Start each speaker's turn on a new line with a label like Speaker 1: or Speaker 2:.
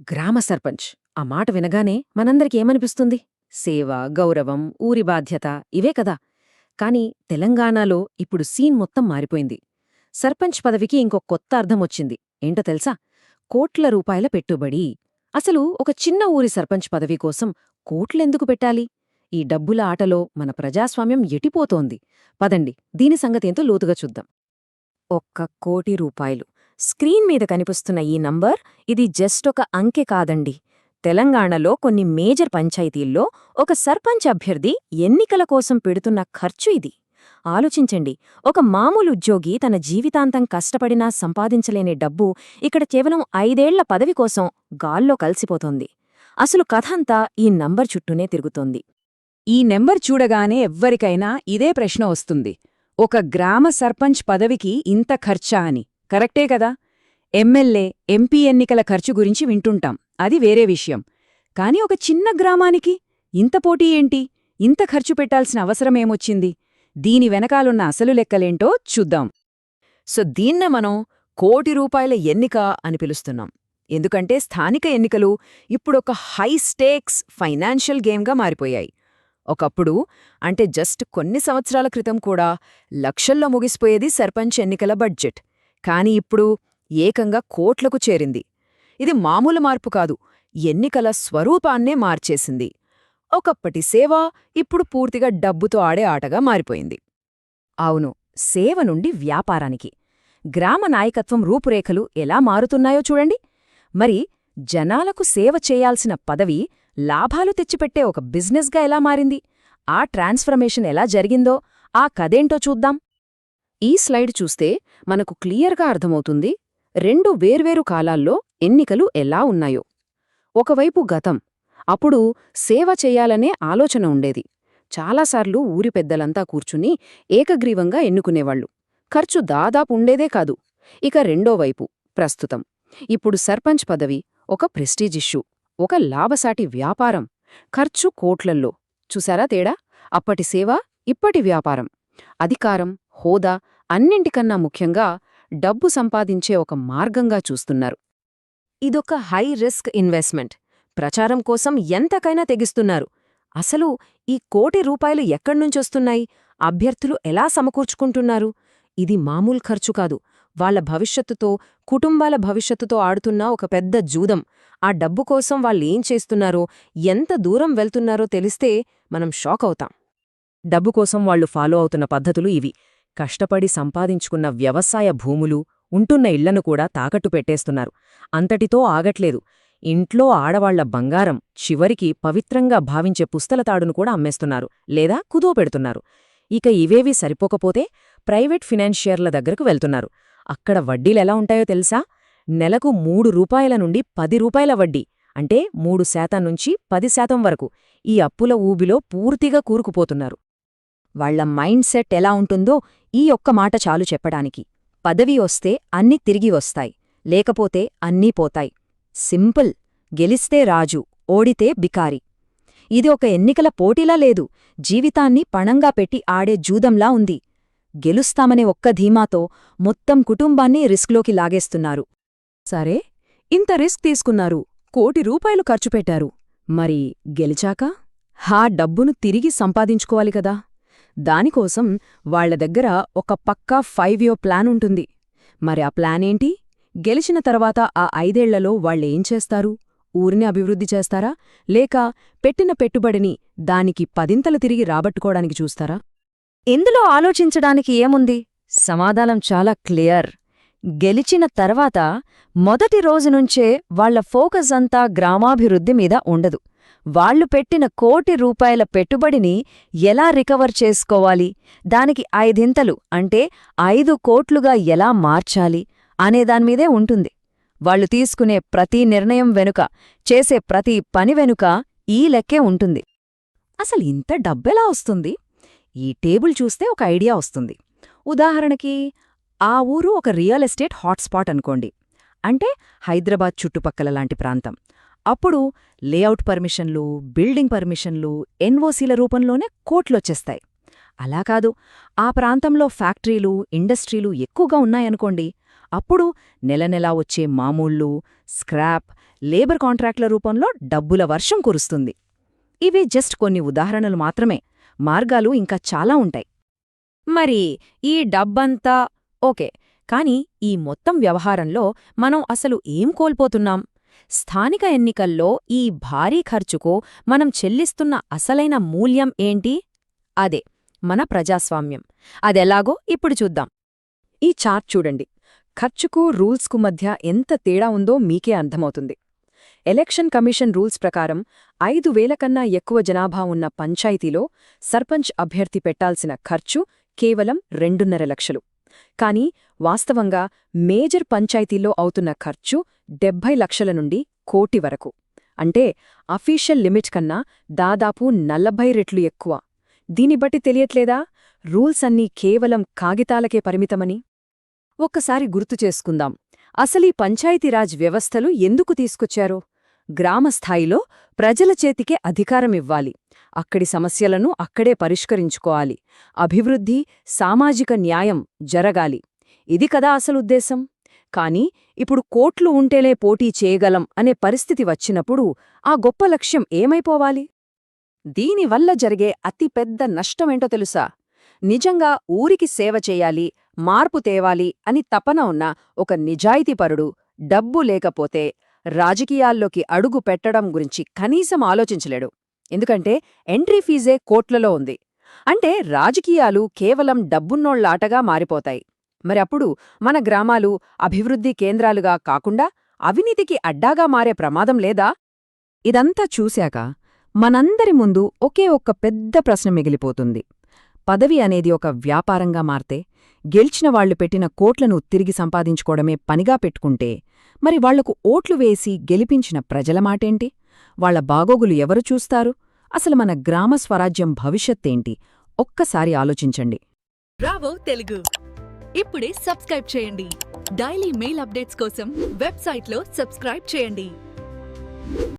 Speaker 1: గ్రామ సర్పంచ్. ఆ మాట వినగానే మనందరికేమనిపిస్తుంది సేవ గౌరవం ఊరి బాధ్యత ఇవే కదా. కాని తెలంగాణలో ఇప్పుడు సీన్ మొత్తం మారిపోయింది. సర్పంచ్ పదవికి ఇంకో కొత్త అర్థం వచ్చింది. ఏంటో తెలుసా? కోట్ల రూపాయల పెట్టుబడి. అసలు ఒక చిన్న ఊరి సర్పంచ్ పదవి కోసం కోట్లెందుకు పెట్టాలి? ఈ డబ్బుల ఆటలో మన ప్రజాస్వామ్యం ఎటిపోతోంది. పదండి దీని సంగతేంతో లోతుగా చూద్దాం.
Speaker 2: ఒక్క కోటి రూపాయలు. స్క్రీన్ మీద కనిపిస్తున్న ఈ నంబర్ ఇది జస్ట్ ఒక అంకె కాదండి. తెలంగాణలో కొన్ని మేజర్ పంచాయతీల్లో ఒక సర్పంచ్ అభ్యర్థి ఎన్నికల కోసం పెడుతున్న ఖర్చు ఇది. ఆలోచించండి ఒక మామూలు ఉద్యోగి తన జీవితాంతం కష్టపడినా సంపాదించలేని డబ్బు ఇక్కడ కేవలం ఐదేళ్ళ పదవి కోసం గాల్లో కలిసిపోతోంది. అసలు కథంతా ఈ నంబర్ చుట్టూనే తిరుగుతోంది.
Speaker 3: ఈ నెంబర్ చూడగానే ఎవ్వరికైనా ఇదే ప్రశ్న వస్తుంది. ఒక గ్రామ సర్పంచ్ పదవికి ఇంత ఖర్చా అని. కరెక్టే కదా. ఎమ్మెల్యే ఎంపీ ఎన్నికల ఖర్చు గురించి వింటుంటాం. అది వేరే విషయం. కాని ఒక చిన్న గ్రామానికి ఇంత పోటీ ఏంటి? ఇంత ఖర్చు పెట్టాల్సిన అవసరమేమొచ్చింది దీని వెనకాలున్న అసలు లెక్కలేంటో చూద్దాం.
Speaker 2: సో దీన్నే మనం కోటి రూపాయల ఎన్నిక అని పిలుస్తున్నాం. ఎందుకంటే స్థానిక ఎన్నికలు ఇప్పుడొక హై స్టేక్స్ ఫైనాన్షియల్ గేమ్గా మారిపోయాయి. ఒకప్పుడు అంటే జస్ట్ కొన్ని సంవత్సరాల క్రితం కూడా లక్షల్లో ముగిసిపోయేది సర్పంచ్ ఎన్నికల బడ్జెట్. కాని ఇప్పుడు ఏకంగా కోట్లకు చేరింది. ఇది మామూలు మార్పు కాదు ఎన్నికల స్వరూపాన్నే మార్చేసింది. ఒకప్పటి సేవ ఇప్పుడు పూర్తిగా డబ్బుతో ఆడే ఆటగా మారిపోయింది.
Speaker 3: అవును సేవ నుండి వ్యాపారానికి. గ్రామ నాయకత్వం రూపురేఖలు ఎలా మారుతున్నాయో చూడండి. మరి జనాలకు సేవ చేయాల్సిన పదవి లాభాలు తెచ్చిపెట్టే ఒక బిజినెస్గా ఎలా మారింది? ఆ ట్రాన్స్ఫర్మేషన్ ఎలా జరిగిందో ఆ కదేంటో చూద్దాం.
Speaker 1: ఈ స్లైడ్ చూస్తే మనకు క్లియర్గా అర్థమవుతుంది రెండు వేర్వేరు కాలాల్లో ఎన్నికలు ఎలా ఉన్నాయో. ఒకవైపు గతం అప్పుడు సేవ చెయ్యాలనే ఆలోచన ఉండేది. చాలాసార్లు ఊరి పెద్దలంతా కూర్చుని ఏకగ్రీవంగా ఎన్నుకునేవాళ్ళు ఖర్చు దాదాపు ఉండేదే కాదు. ఇక రెండో వైపు ప్రస్తుతం. ఇప్పుడు సర్పంచ్ పదవి ఒక ప్రెస్టీజ్ ఇష్యూ ఒక లాభసాటి వ్యాపారం ఖర్చు కోట్లల్లో. చూసారా తేడా? అప్పటి సేవ ఇప్పటి వ్యాపారం. అధికారం హోదా అన్నింటికన్నా ముఖ్యంగా డబ్బు సంపాదించే ఒక మార్గంగా చూస్తున్నారు.
Speaker 2: ఇదొక హై రిస్క్ ఇన్వెస్ట్మెంట్. ప్రచారం కోసం ఎంతకైనా తెగిస్తున్నారు. అసలు ఈ కోటి రూపాయలు ఎక్కడ్నుంచొస్తున్నాయి అభ్యర్థులు ఎలా సమకూర్చుకుంటున్నారు? ఇది మామూలు ఖర్చు కాదు. వాళ్ళ భవిష్యత్తుతో కుటుంబాల భవిష్యత్తుతో ఆడుతున్న ఒక పెద్ద జూదం. ఆ డబ్బు కోసం వాళ్ళేం చేస్తున్నారో ఎంత దూరం వెళ్తున్నారో తెలిస్తే మనం షాక్ అవుతాం.
Speaker 3: డబ్బు కోసం వాళ్ళు ఫాలో అవుతున్న పద్ధతులు ఇవి. కష్టపడి సంపాదించుకున్న వ్యవసాయ భూములు ఉంటున్న ఇళ్ళను కూడా తాకట్టు పెట్టేస్తున్నారు అంతటితో ఆగట్లేదు. ఇంట్లో ఆడవాళ్ళ బంగారం చివరికి పవిత్రంగా భావించే పుస్తలతాడును కూడా అమ్మేస్తున్నారు లేదా కుదో పెడుతున్నారు. ఇక ఇవేవి సరిపోకపోతే ప్రైవేట్ ఫినాన్షియర్ల దగ్గరకు వెళ్తున్నారు. అక్కడ వడ్డీలెలా ఉంటాయో తెలుసా? నెలకు మూడు రూపాయల నుండి పది రూపాయల వడ్డీ అంటే మూడు శాతం నుంచి పది శాతం వరకు ఈ అప్పుల ఊబిలో పూర్తిగా కూరుకుపోతున్నారు. వాళ్ళ మైండ్ సెట్ ఎలా ఉంటుందో ఈ ఒక్క మాట చాలు చెప్పడానికి. పదవి వస్తే అన్ని తిరిగి వస్తాయి. లేకపోతే అన్నీ పోతాయి. సింపుల్. గెలిస్తే రాజు. ఓడితే బికారి. ఇది ఒక ఎన్నికల పోటీలా లేదు. జీవితాన్ని పణంగా పెట్టి ఆడే జూదంలా ఉంది. గెలుస్తామనే ఒక్క ధీమాతో మొత్తం కుటుంబాన్ని రిస్క్లోకి లాగేస్తున్నారు. సరే ఇంత రిస్క్ తీసుకున్నారు. కోటి రూపాయలు ఖర్చు పెట్టారు. మరి గెలిచాక? హా డబ్బును తిరిగి సంపాదించుకోవాలి కదా. దానికోసం వాళ్ళ దగ్గర ఒక పక్కా ఫైవ్ ఇయర్ ప్లాన్ ఉంటుంది. మరి ఆ ప్లానేంటి గెలిచిన తర్వాత ఆ ఐదేళ్ళలో వాళ్ళేం చేస్తారు? ఊరిని అభివృద్ధి చేస్తారా? లేక పెట్టిన పెట్టుబడిని దానికి పదింతలు తిరిగి రాబట్టుకోవడానికి చూస్తారా?
Speaker 2: ఇందులో ఆలోచించడానికి ఏముంది? సమాధానం చాలా క్లియర్. గెలిచిన తర్వాత మొదటి రోజునుంచే వాళ్ళ ఫోకస్ అంతా గ్రామాభివృద్ధి మీద ఉండదు. వాళ్ళు పెట్టిన కోటి రూపాయల పెట్టుబడిని ఎలా రికవర్ చేసుకోవాలి? దానికి ఐదింతలు అంటే ఐదు కోట్లుగా ఎలా మార్చాలి? అనేదాన్మీదే ఉంటుంది. వాళ్ళు తీసుకునే ప్రతి నిర్ణయం వెనుక చేసే ప్రతి పని వెనుక ఈ లెక్కే ఉంటుంది. అసలు ఇంత డబ్బెలా వస్తుంది? ఈ టేబుల్ చూస్తే ఒక ఐడియా వస్తుంది. ఉదాహరణకి ఆ ఊరు ఒక రియల్ ఎస్టేట్ హాట్స్పాట్ అనుకోండి. అంటే హైదరాబాద్ చుట్టుపక్కల లాంటి ప్రాంతం. అప్పుడు లేఅవుట్ పర్మిషన్లు బిల్డింగ్ పర్మిషన్లు ఎన్ఓసీల రూపంలోనే కోట్లొచ్చేస్తాయి అలా కాదు ఆ ప్రాంతంలో ఫ్యాక్టరీలు ఇండస్ట్రీలు ఎక్కువగా ఉన్నాయనుకోండి అప్పుడు నెలనెలా వచ్చే మామూళ్ళు స్క్రాప్ లేబర్ కాంట్రాక్ట్ల రూపంలో డబ్బుల వర్షం కురుస్తుంది. ఇవి జస్ట్ కొన్ని ఉదాహరణలు మాత్రమే మార్గాలు ఇంకా చాలా ఉంటాయి.
Speaker 1: మరి ఈ డబ్బంతా ఓకే కాని ఈ మొత్తం వ్యవహారంలో మనం అసలు ఏం కోల్పోతున్నాం? స్థానిక ఎన్నికల్లో ఈ భారీ ఖర్చుకు మనం చెల్లిస్తున్న అసలైన మూల్యం ఏంటి? అదే మన ప్రజాస్వామ్యం. అదెలాగో ఇప్పుడు చూద్దాం.
Speaker 3: ఈ చార్ట్ చూడండి. ఖర్చుకు రూల్స్కు మధ్య ఎంత తేడా ఉందో మీకే అర్థమవుతుంది. ఎలక్షన్ కమిషన్ రూల్స్ ప్రకారం ఐదు వేల కన్నా ఎక్కువ జనాభా ఉన్న పంచాయతీలో సర్పంచ్ అభ్యర్థి పెట్టాల్సిన ఖర్చు కేవలం రెండున్నర లక్షలు. కానీ వాస్తవంగా మేజర్ పంచాయతీల్లో అవుతున్న ఖర్చు డెబ్బై లక్షల నుండి కోటి వరకు. అంటే అఫీషియల్ లిమిట్ కన్నా దాదాపు నలభై రెట్లు ఎక్కువ. దీని బట్టి తెలియట్లేదా? రూల్స్ అన్నీ కేవలం కాగితాలకే పరిమితమని?
Speaker 2: ఒక్కసారి గుర్తు చేసుకుందాం. అసలీ పంచాయతీరాజ్ వ్యవస్థలు ఎందుకు తీసుకొచ్చారో? గ్రామస్థాయిలో ప్రజల చేతికే అధికారమివ్వాలి అక్కడి సమస్యలను అక్కడే పరిష్కరించుకోవాలి. అభివృద్ధి సామాజిక న్యాయం జరగాలి. ఇది కదా అసలుద్దేశం కాని ఇప్పుడు కోట్లు ఉంటేనే పోటీ చేయగలం అనే పరిస్థితి వచ్చినప్పుడు ఆ గొప్ప లక్ష్యం ఏమైపోవాలి? దీనివల్ల జరిగే అతిపెద్ద నష్టమేంటో తెలుసా? నిజంగా ఊరికి సేవ చేయాలి మార్పు తేవాలి అని తపన ఉన్న ఒక నిజాయితీపరుడు డబ్బు లేకపోతే రాజకీయాల్లోకి అడుగు పెట్టడం గురించి కనీసం ఆలోచించలేడు. ఎందుకంటే ఎంట్రీ ఫీజే కోట్లలో ఉంది. అంటే రాజకీయాలు కేవలం డబ్బున్నోళ్ళాటగా మారిపోతాయి. మరి అప్పుడు మన గ్రామాలు అభివృద్ధి కేంద్రాలుగా కాకుండా అవినీతికి అడ్డాగా మారే ప్రమాదం లేదా? ఇదంతా చూశాక మనందరి ముందు ఒకే ఒక్క పెద్ద ప్రశ్న మిగిలిపోతుంది. పదవి అనేది ఒక వ్యాపారంగా మారితే గెలిచిన వాళ్ళు పెట్టిన కోట్లను తిరిగి సంపాదించుకోవడమే పనిగా పెట్టుకుంటే మరి వాళ్ళకు ఓట్లు వేసి గెలిపించిన ప్రజల మాటేంటి? వాళ్ళ బాగోగులు ఎవరు చూస్తారు? అసలు మన గ్రామ స్వరాజ్యం భవిష్యత్తేంటి? ఒక్కసారి ఆలోచించండి.
Speaker 4: బ్రావో తెలుగు. ఇప్పుడే సబ్స్క్రైబ్ చేయండి. డైలీ మెయిల్ అప్డేట్స్ కోసం వెబ్సైట్లో సబ్స్క్రైబ్ చేయండి.